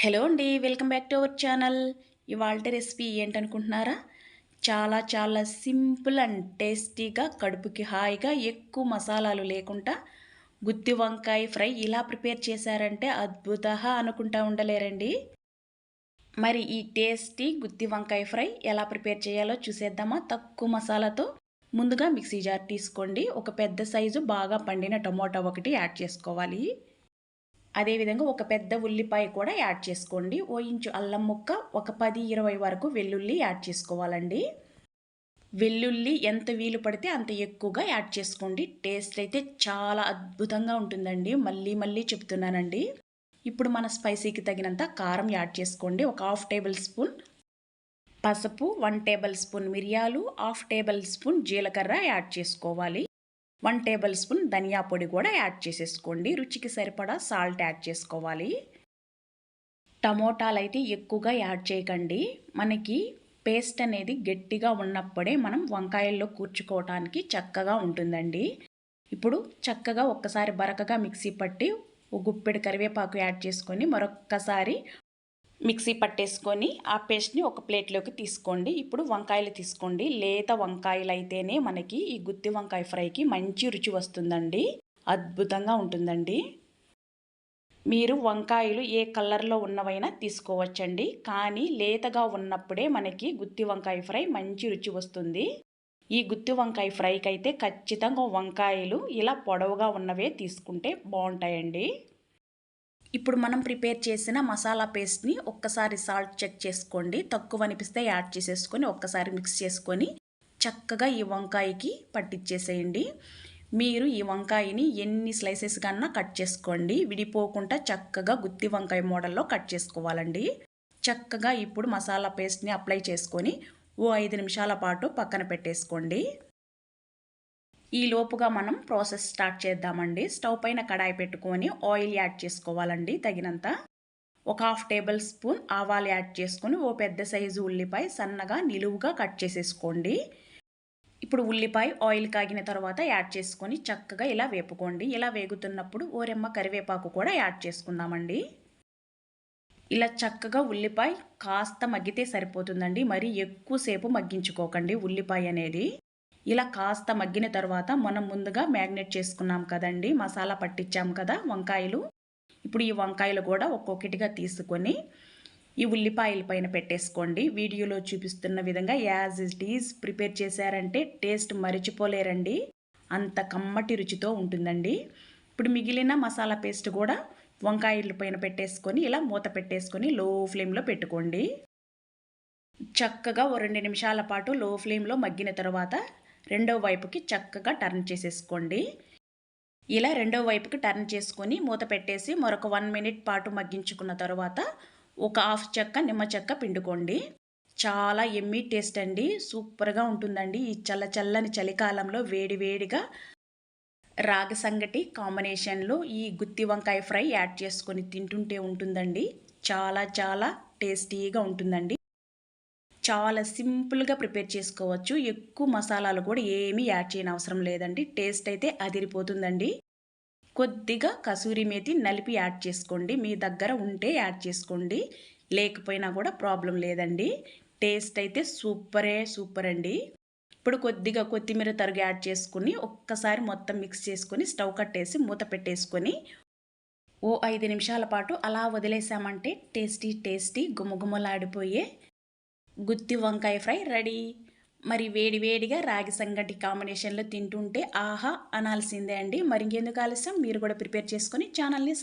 Hello అండి welcome back to our channel. ఇవాళ recipe ఏంటనుకుంటున్నారా? చాలా చాలా సింపుల్ అండ్ టేస్టీగా కడుపుకి హాయిగా ఎక్కువ మసాలాలు లేకుండా గుత్తి వంకాయ ఫ్రై ఇలా ప్రిపేర్ చేశారంటే అద్భుత అనుకుంటా ఉండలేరండి. మరి ఈ టేస్టీ గుత్తి వంకాయ ఫ్రై ఎలా ప్రిపేర్ చేయాలో చూసేద్దామా? తక్కువ మసాలాతో ముందుగా మిక్సీ జార్ తీసుకోండి. ఒక పెద్ద సైజు బాగా పండిన టమోటా ఒకటి యాడ్ చేసుకోవాలి. అదేవిధంగా ఒక పెద్ద ఉల్లిపాయ కూడా యాడ్ చేసుకోండి. ఓ ఇంచు అల్లం ముక్క ఒక పది ఇరవై వరకు వెల్లుల్లి యాడ్ చేసుకోవాలండి. వెల్లుల్లి ఎంత వీలు పడితే అంత ఎక్కువగా యాడ్ చేసుకోండి. టేస్ట్ అయితే చాలా అద్భుతంగా ఉంటుందండి. మళ్ళీ మళ్ళీ చెప్తున్నానండి. ఇప్పుడు మన స్పైసీకి తగినంత కారం యాడ్ చేసుకోండి. ఒక హాఫ్ టేబుల్ స్పూన్ పసుపు వన్ టేబుల్ స్పూన్ మిరియాలు హాఫ్ టేబుల్ స్పూన్ జీలకర్ర యాడ్ చేసుకోవాలి. వన్ టేబుల్ స్పూన్ ధనియా పొడి కూడా యాడ్ చేసేసుకోండి. రుచికి సరిపడా సాల్ట్ యాడ్ చేసుకోవాలి. టమోటాలు అయితే ఎక్కువగా యాడ్ చేయకండి. మనకి పేస్ట్ అనేది గట్టిగా ఉన్నప్పుడే మనం వంకాయల్లో కూర్చుకోవటానికి చక్కగా ఉంటుందండి. ఇప్పుడు చక్కగా ఒక్కసారి బరకగా మిక్సీ పట్టి ఒక గుప్పెడు కరివేపాకు యాడ్ చేసుకొని మరొక్కసారి మిక్సీ పట్టేసుకొని ఆ పేస్ట్ని ఒక ప్లేట్లోకి తీసుకోండి. ఇప్పుడు వంకాయలు తీసుకోండి. లేత వంకాయలు అయితేనే మనకి ఈ గుత్తి వంకాయ ఫ్రైకి మంచి రుచి వస్తుందండి. అద్భుతంగా ఉంటుందండి. మీరు వంకాయలు ఏ కలర్లో ఉన్నవైనా తీసుకోవచ్చండి. కానీ లేతగా ఉన్నప్పుడే మనకి గుత్తి వంకాయ ఫ్రై మంచి రుచి వస్తుంది. ఈ గుత్తి వంకాయ ఫ్రైకి అయితే ఖచ్చితంగా వంకాయలు ఇలా పొడవుగా ఉన్నవే తీసుకుంటే బాగుంటాయండి. ఇప్పుడు మనం ప్రిపేర్ చేసిన మసాలా పేస్ట్ని ఒక్కసారి సాల్ట్ చెక్ చేసుకోండి. తక్కువ అనిపిస్తే యాడ్ చేసేసుకొని ఒక్కసారి మిక్స్ చేసుకొని చక్కగా ఈ వంకాయకి పట్టించేసేయండి మీరు ఈ వంకాయని ఎన్ని స్లైసెస్ కన్నా కట్ చేసుకోండి. విడిపోకుండా చక్కగా గుత్తి వంకాయ మోడల్లో కట్ చేసుకోవాలండి. చక్కగా ఇప్పుడు మసాలా పేస్ట్ని అప్లై చేసుకొని ఓ ఐదు నిమిషాల పాటు పక్కన పెట్టేసుకోండి. ఈ లోపుగా మనం ప్రాసెస్ స్టార్ట్ చేద్దామండి. స్టవ్ పైన కడాయి పెట్టుకొని ఆయిల్ యాడ్ చేసుకోవాలండి తగినంత. ఒక హాఫ్ టేబుల్ స్పూన్ ఆవాలు యాడ్ చేసుకొని ఓ పెద్ద సైజు ఉల్లిపాయ సన్నగా నిలువుగా కట్ చేసేసుకోండి. ఇప్పుడు ఉల్లిపాయ ఆయిల్ కాగిన తర్వాత యాడ్ చేసుకొని చక్కగా ఇలా వేపుకోండి. ఇలా వేగుతున్నప్పుడు ఓరెమ్మ కరివేపాకు కూడా యాడ్ చేసుకుందామండి. ఇలా చక్కగా ఉల్లిపాయ కాస్త మగ్గితే సరిపోతుందండి. మరి ఎక్కువసేపు మగ్గించుకోకండి ఉల్లిపాయ అనేది. ఇలా కాస్త మగ్గిన తర్వాత మనం ముందుగా మ్యాగ్నేట్ చేసుకున్నాం కదండి మసాలా పట్టించాం కదా వంకాయలు. ఇప్పుడు ఈ వంకాయలు కూడా ఒక్కొక్కటిగా తీసుకొని ఈ ఉల్లిపాయల పైన పెట్టేసుకోండి. వీడియోలో చూపిస్తున్న విధంగా యాజ్ ఇట్ ఈజ్ ప్రిపేర్ చేశారంటే టేస్ట్ మరిచిపోలేరండి. అంత కమ్మటి రుచితో ఉంటుందండి. ఇప్పుడు మిగిలిన మసాలా పేస్ట్ కూడా వంకాయల పైన పెట్టేసుకొని ఇలా మూత పెట్టేసుకొని లో ఫ్లేమ్లో పెట్టుకోండి. చక్కగా ఓ రెండు నిమిషాల పాటు లో ఫ్లేమ్లో మగ్గిన తర్వాత రెండో వైపుకి చక్కగా టర్న్ చేసేసుకోండి. ఇలా రెండో వైపుకి టర్న్ చేసుకొని మూత పెట్టేసి మరొక వన్ మినిట్ పాటు మగ్గించుకున్న తర్వాత ఒక హాఫ్ చెక్క నిమ్మ చెక్క పిండుకోండి. చాలా ఎమ్మీ టేస్ట్ అండి. సూపర్గా ఉంటుందండి. ఈ చల్ల చల్లని చలికాలంలో వేడి వేడిగా రాగి సంగటి కాంబినేషన్లో ఈ గుత్తి వంకాయ ఫ్రై యాడ్ చేసుకొని తింటుంటే ఉంటుందండి. చాలా చాలా టేస్టీగా ఉంటుందండి. చాలా సింపుల్గా ప్రిపేర్ చేసుకోవచ్చు. ఎక్కువ మసాలాలు కూడా ఏమీ యాడ్ చేయని అవసరం లేదండి. టేస్ట్ అయితే అదిరిపోతుందండి. కొద్దిగా కసూరి మేతి నలిపి యాడ్ చేసుకోండి. మీ దగ్గర ఉంటే యాడ్ చేసుకోండి. లేకపోయినా కూడా ప్రాబ్లం లేదండి. టేస్ట్ అయితే సూపరే సూపర్ అండి ఇప్పుడు కొద్దిగా కొత్తిమీర తరుగు యాడ్ చేసుకుని ఒక్కసారి మొత్తం మిక్స్ చేసుకొని స్టవ్ కట్టేసి మూత పెట్టేసుకొని ఓ ఐదు నిమిషాల పాటు అలా వదిలేసామంటే టేస్టీ టేస్టీ గుమగుమలాడిపోయే గుత్తి వంకాయ ఫ్రై రెడీ. మరి వేడి వేడిగా రాగి సంగటి కాంబినేషన్లో తింటుంటే ఆహా అనాల్సిందే అండి. మరి ఇంకెందుకు ఆలస్యం? మీరు కూడా ప్రిపేర్ చేసుకొని ఛానల్ని